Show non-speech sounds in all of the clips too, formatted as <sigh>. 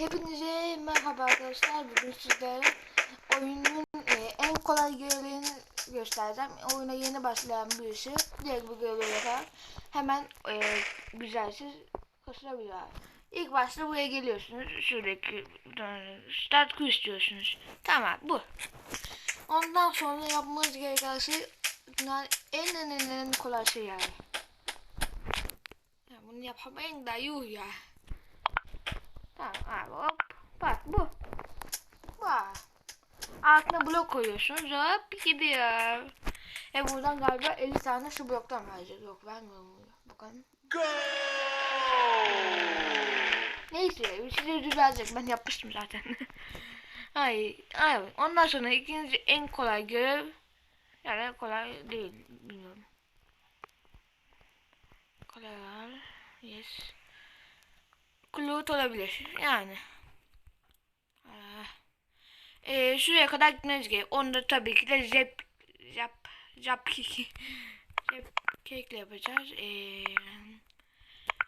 Hepinize merhaba arkadaşlar. Bugün sizlere oyunun e, en kolay görevlerini göstereceğim. Oyuna yeni başlayan birisi direkt bu görevleri yapar. Hemen e, güzelsiz kasılabilir. İlk başta buraya geliyorsunuz. Şuradaki start quest diyorsunuz. Tamam bu. Ondan sonra yapmanız gereken şey yani en en en en kolay şey yani. Ya bunu yapamayın da yuh ya. Tamam abi hop. Bak bu. Bak. Altına blok koyuyorsunuz hop gidiyor. E buradan galiba 50 tane şu bloktan verecek. Yok vermiyorum bunu. Bakalım. Go! Neyse size düzelecek. Ben yapmıştım zaten. <laughs> Ay, ay. Ondan sonra ikinci en kolay görev yani kolay değil bilmiyorum. Kolay var. Yes. Klut olabilir. Yani. Ee, şuraya kadar gitmeniz gerek. Onu da tabii ki de zep zap zap kekle yapacağız. Ee,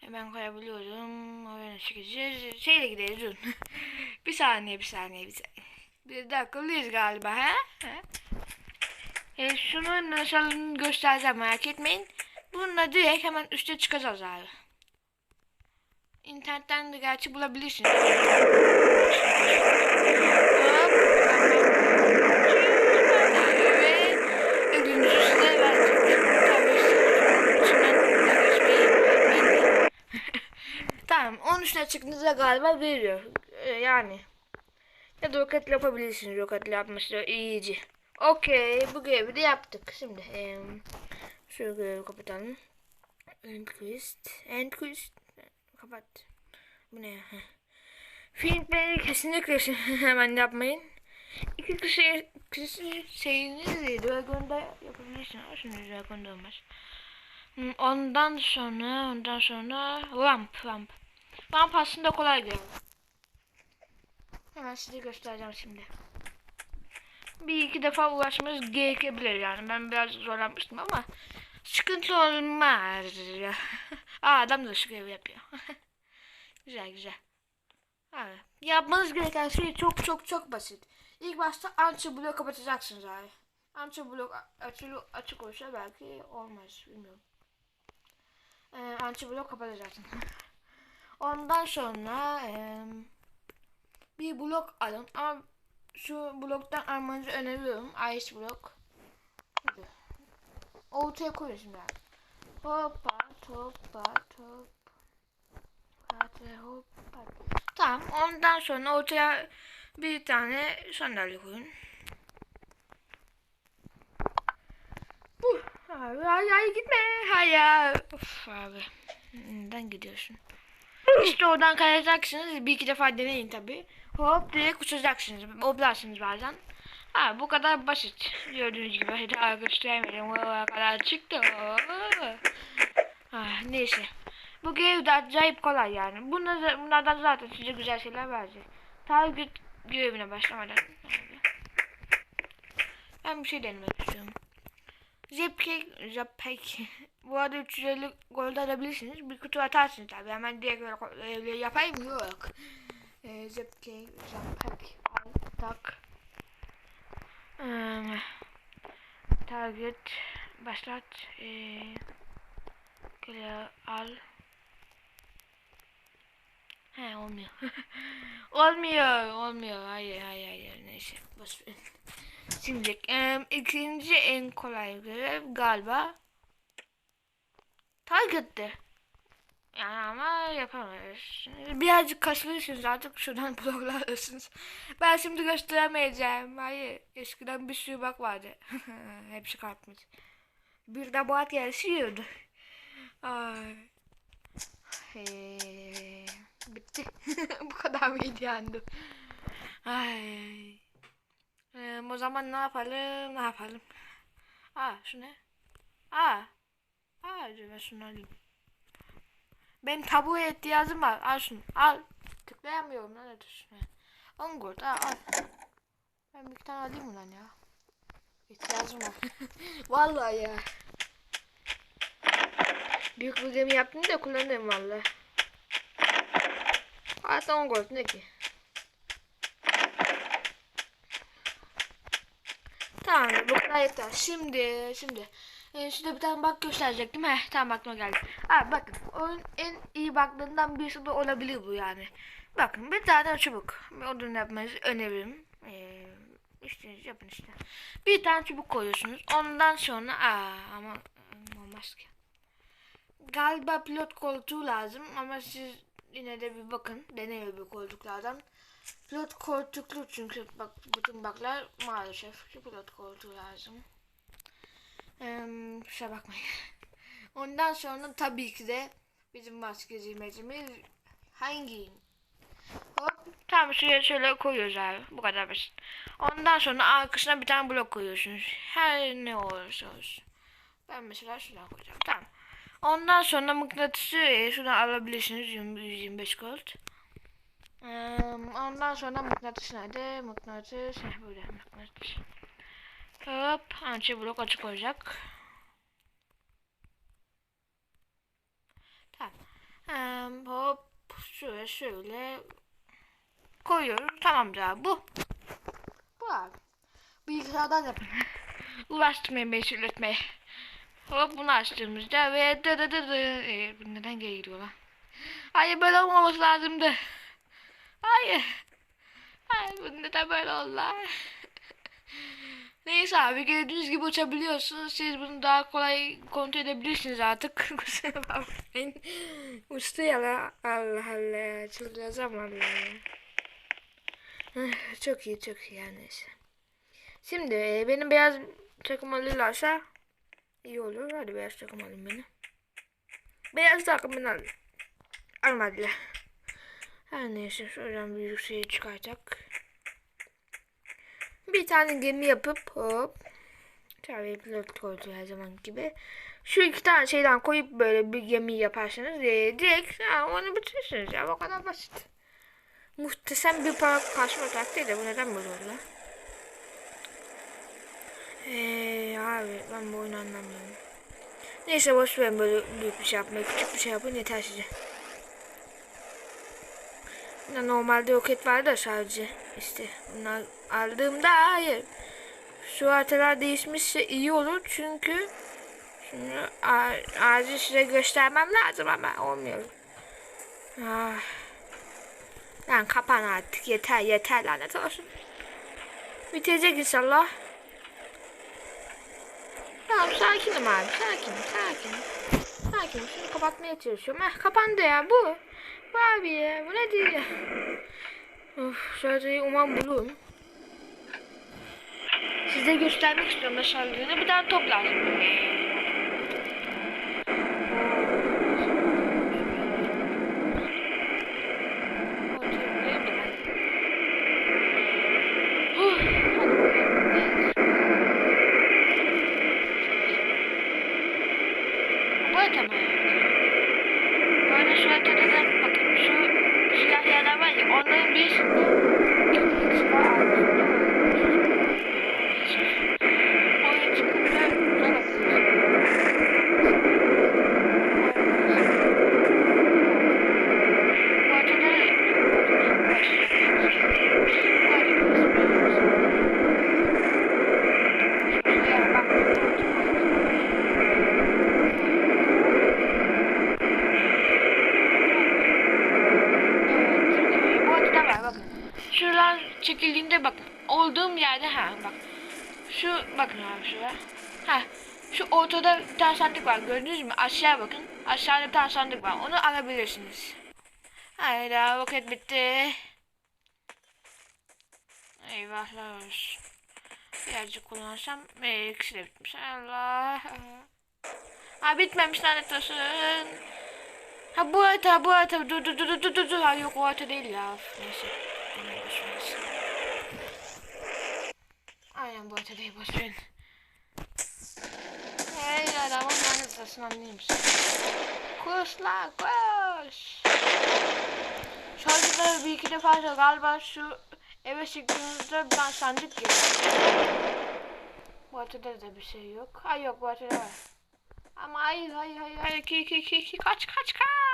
hemen koyabiliyorum. Oraya gideceğiz? Şeyle gideriz durun. <laughs> bir saniye bir saniye bir saniye. Bir de akıllıyız galiba ha? ha? Ee, şunu nasıl göstereceğim merak etmeyin. Bununla direkt hemen üste çıkacağız abi. İnternetten de gerçi bulabilirsiniz. Bilmeyin. Tamam, onun üstüne çıktığınızda galiba veriyor. Ee, yani. Ya da roket yapabilirsiniz. Roket yapması iyice. Okey, bu görevi de yaptık. Şimdi eee şu görevi kapatalım. End quest. Kapat. Bu ne ya? Filmleri kesinlikle <laughs> hemen yapmayın. İki kişi, kişi şeyini de Dragon'da yapabilirsiniz. Şimdi Dragon'da olmaz. Hmm, Ondan sonra, ondan sonra ramp, ramp. Ramp aslında kolay görev. Hemen size göstereceğim şimdi. Bir iki defa uğraşmanız gerekebilir yani. Ben biraz zorlanmıştım ama sıkıntı olmaz. <laughs> Aa adam da şu görevi yapıyor. <laughs> güzel güzel. Evet. Yapmanız gereken şey çok çok çok basit. İlk başta anti blok kapatacaksınız abi. Anti blok açılı açık olursa belki olmaz bilmiyorum. Ee, anti blok kapatacaksın. <laughs> Ondan sonra eee, bir blok alın ama şu bloktan almanızı öneriyorum. Ice blok. Ortaya koyuyorsun yani. Hoppa hoppa hop. Hadi hoppa. Tamam ondan sonra ortaya bir tane sandalye koyun. Bu. Abi ay ay gitme. Hayır. Of abi. Neden gidiyorsun? İşte oradan kayacaksınız. Bir iki defa deneyin tabi. Hop direkt uçacaksınız. Oblarsınız bazen. Ha bu kadar basit. Gördüğünüz gibi gösteremedim. O kadar çıktı. Ah, neyse. Bu görev de acayip kolay yani. Bunlar, bunlardan zaten size güzel şeyler verecek. Target görevine başlamadan. Ben bir şey denemek istiyorum. Zepkek, Zepkek. <laughs> Bu arada 350 gol de alabilirsiniz. Bir kutu atarsınız tabi. Hemen direkt yapayım yok. Ee, Zepkek, al, tak. Ee, target, başlat. Ee, Kale al. He olmuyor. <laughs> olmuyor, olmuyor. Hayır, hayır, hayır. Neyse, boş. Şimdi em, ikinci en kolay görev galiba Target'ti. Yani ama yapamayız. Birazcık kasılıyorsunuz artık şuradan <laughs> bloklardasınız. Ben şimdi gösteremeyeceğim. Hayır. Eskiden bir sürü bak vardı. <laughs> Hepsi kalkmış. Bir de Boğat yarışıyordu. Ay. Hey. Bitti. <laughs> Bu kadar mıydı yani? Ay. Ee, o zaman ne yapalım? Ne yapalım? Aa şu ne? Aa. Aa şunu alayım. Ben tabuya ihtiyacım var. Al şunu. Al. Tıklayamıyorum lan öyle şunu. 10 gold. Al, al. Ben bir tane alayım lan ya? İhtiyacım var. <laughs> Vallahi ya. Büyük bir gemi yaptım da kullanırım vallahi. Hatta 10 gold ne ki? Tamam bu kadar yeter. Şimdi şimdi ee, şurada bir tane bak gösterecektim. Heh tamam aklıma geldi. Abi bakın oyun en iyi baklığından birisi de olabilir bu yani. Bakın bir tane çubuk. Odun yapmanızı öneririm. Ee, işte yapın işte. Bir tane çubuk koyuyorsunuz. Ondan sonra aa ama ıı, olmaz ki. Galiba pilot koltuğu lazım ama siz yine de bir bakın. Deneyin bir koltuklardan. Pilot koltuklu çünkü bak bütün baklar maalesef ki pilot koltuğu lazım. Ee, kusura bakmayın. <laughs> Ondan sonra tabii ki de bizim maskecimecimiz hangi? Hop tam şuraya şöyle koyuyoruz abi. Bu kadar basit. Ondan sonra arkasına bir tane blok koyuyorsunuz. Her ne olursa olsun. Ben mesela şuradan koyacağım. Tamam. Ondan sonra mıknatısı e, şuradan alabilirsiniz 20, 125 gold. Ee, ondan sonra mıknatıs nerede? Mıknatıs. Heh, burada mıknatıs. Hop. Ançı blok açık olacak. Tamam. Ee, hop. Şöyle şöyle koyuyoruz. Tamamdır abi bu. Bu abi. Bilgisayardan yapın. Uğraştırmayın beni söyletmeye. Hop bunu açtığımızda ve dı dı dı dı. Ee, neden geri gidiyor lan? Hayır böyle olmaması lazımdı. Hayır. Hayır neden böyle oldu lan? Neyse abi gördüğünüz gibi uçabiliyorsunuz. Siz bunu daha kolay kontrol edebilirsiniz artık. <laughs> Kusura bakmayın. Uçtu ya la. Allah Allah. Çıldıracağım vallahi. Eh, Çok iyi çok iyi yani. Şimdi e, benim beyaz takım alırlarsa iyi olur. Hadi beyaz takım alayım beni. Beyaz takımını al. Almadılar. Her neyse şuradan büyük şeyi çıkartacak. Bir tane gemi yapıp hop. Tabii pilot koltuğu her zaman gibi. Şu iki tane şeyden koyup böyle bir gemi yaparsanız e, direkt onu bitirirsiniz ya. O kadar basit. Muhteşem bir para karşıma taktiği bu neden böyle oldu? Eee abi ben bu oyunu anlamıyorum. Neyse boş verin böyle büyük bir şey yapmayı. Küçük bir şey yapın yeter size. Normalde roket var da sadece işte bunlar aldığımda hayır. Şu haritalar değişmişse iyi olur çünkü şimdi acil size göstermem lazım ama olmuyor. Ah. Lan kapan artık yeter yeter lanet olsun. Bitecek inşallah. Tamam sakinim abi sakin sakin. Sakin şunu kapatmaya çalışıyorum. Heh kapandı ya bu. Bu abi ya bu ne ya. Of şarjayı uman bulun. Size göstermek istiyorum da şarjını. Bir tane top. Huh, hadi bakalım. Bu arada mı? Bu arada şu haritada da bakın şu siyah yerler var ya onların birisinde köpek çıkar ağzında. Oraya çıkınca güzel atıyorsun. Bu haritada Şuraya bak. Evet, bu açıdan var Şuradan çekildiğinde bakın. Olduğum yerde ha bak. Şu bakın abi şuraya. Ha şu ortada bir tane sandık var gördünüz mü? Aşağı bakın. Aşağıda bir tane sandık var. Onu alabilirsiniz. Hayda roket bitti. Eyvahlar olsun. Birazcık kullansam ee, ikisi de bitmiş. Allah. Ha bitmemiş lanet olsun. Ha bu harita bu harita dur dur dur dur dur ha yok o harita değil ya neyse. Aynen bu değil boş verin. Hey adamın lanet olsun anlayayım mısın Koş la koş Şu haritaları bir iki defa da galiba şu eve çıktığımızda tane sandık geliyor Bu haritada da bir şey yok. Ha yok bu haritada var. Ama hayır hayır hayır hayır. Ki ki ki ki kaç kaç kaç.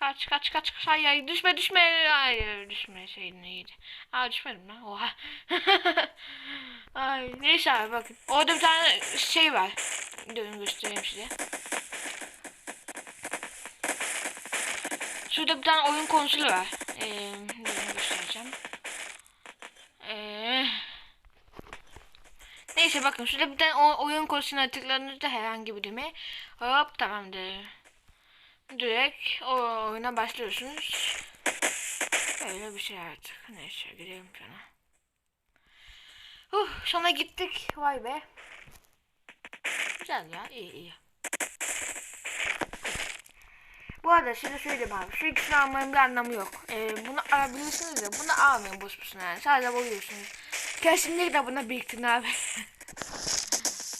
Kaç kaç kaç kaç ay ay düşme düşme hayır düşme şeyin iyiydi. Aa düşmedim lan oha. <laughs> ay neyse abi bakın orada bir tane şey var. Durun göstereyim size. Şurada bir tane oyun konsolu var. Ee, durun göstereceğim. Ee, neyse bakın şurada bir tane oyun konsoluna tıkladığınızda herhangi bir düğme hop tamamdır. Direkt o oyuna başlıyorsunuz. Böyle bir şey artık. Neyse gidelim sana. Uh, sona gittik. Vay be. Güzel ya. iyi iyi. Bu arada size söyleyeyim abi. Şu ikisini almanın bir anlamı yok. Ee, bunu alabilirsiniz de bunu almayın boş boşuna yani. Sadece boyuyorsunuz. Kesinlikle buna biriktirin abi.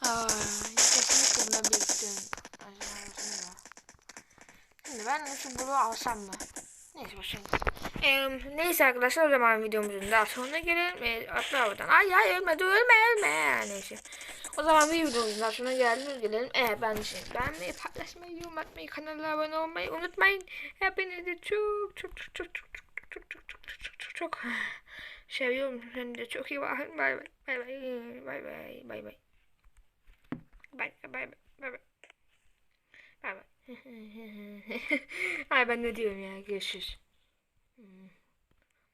Ay, kesinlikle buna biriktirin. Şimdi ben şu bunu alsam mı? Neyse boşuna ee, neyse arkadaşlar o zaman videomuzun daha sonuna gelelim. Ee, atla oradan. Ay ay ölme dur ölme ölme. Neyse. O zaman bir videomuzun daha sonuna geldik gelelim. Eğer beğendiyseniz beğenmeyi, paylaşmayı, yorum atmayı, kanala abone olmayı unutmayın. Hepinizi çok çok çok çok çok çok çok çok çok çok çok çok seviyorum. Sen de çok iyi bakın. Bay bay. Bay bay. Bay bay. Bay bay. Bay bay. Bay bay. Bay bay. <laughs> Hayır ben ne diyorum ya görüşürüz. Hmm.